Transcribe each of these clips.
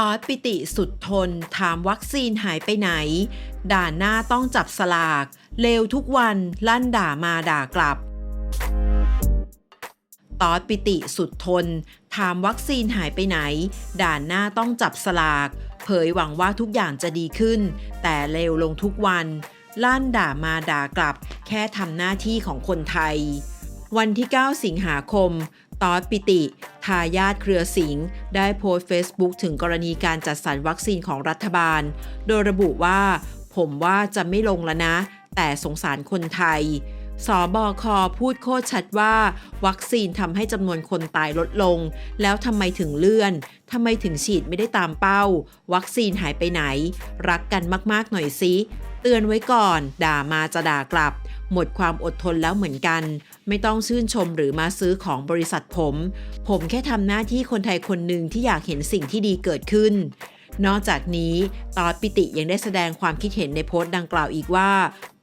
ตอดปิติสุดทน ถามวัคซีนหายไปไหน ด่านหน้าต้องจับสลาก เลวทุกวันลั่นด่ามาด่ากลับ ตอดปิติสุดทน ถามวัคซีนหายไปไหน ด่านหน้าต้องจับสลาก เผยหวังว่าทุกอย่างจะดีขึ้น แต่เลวลงทุกวันลั่นด่ามาด่ากลับ แค่ทำหน้าที่ของคนไทย วันที่ 9 สิงหาคม ตอดปิติ ทายาทเครือสิงห์ได้โพสต์ Facebook ถึงกรณีการจัดสรรวัคซีนของรัฐบาล โดยระบุว่า ผมว่าจะไม่ลงแล้วนะ แต่สงสารคนไทยสบคพูดโคตรชัดว่า วัคซีนทำให้จำนวนคนตายลดลง แล้วทำไมถึงเลื่อนทำไมถึงฉีดไม่ได้ตามเป้า วัคซีนหายไปไหน รักกันมากๆหน่อยสิ เตือนไว้ก่อน ด่ามาจะด่ากลับ หมดความอดทนแล้วเหมือนกัน ไม่ต้องชื่นชมหรือมาซื้อของบริษัทผม ผมแค่ทำหน้าที่คนไทยคนหนึ่งที่อยากเห็นสิ่งที่ดีเกิดขึ้น นอกจากนี้ตอดปิติยังได้แสดงความคิดเห็นในโพสต์ดังกล่าวอีกว่า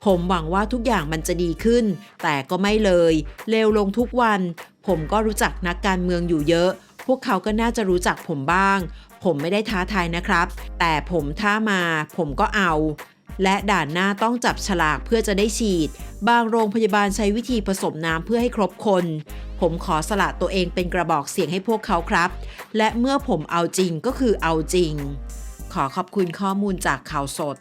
ผมหวังว่าทุกอย่างมันจะดีขึ้น แต่ก็ไม่เลยเลวลงทุกวัน ผมก็รู้จักนักการเมืองอยู่เยอะ พวกเขาก็น่าจะรู้จักผมบ้าง ผมไม่ได้ท้าทายนะครับ แต่ผมท้ามาผมก็เอา และด่านหน้าต้องจับฉลากเพื่อจะได้ฉีด บางโรงพยาบาลใช้วิธีผสมน้ำเพื่อให้ครบคน ผมขอสละตัวเองเป็นกระบอกเสียงให้พวกเขาครับ และเมื่อผมเอาจริงก็คือเอาจริง ขอขอบคุณข้อมูลจากข่าวสด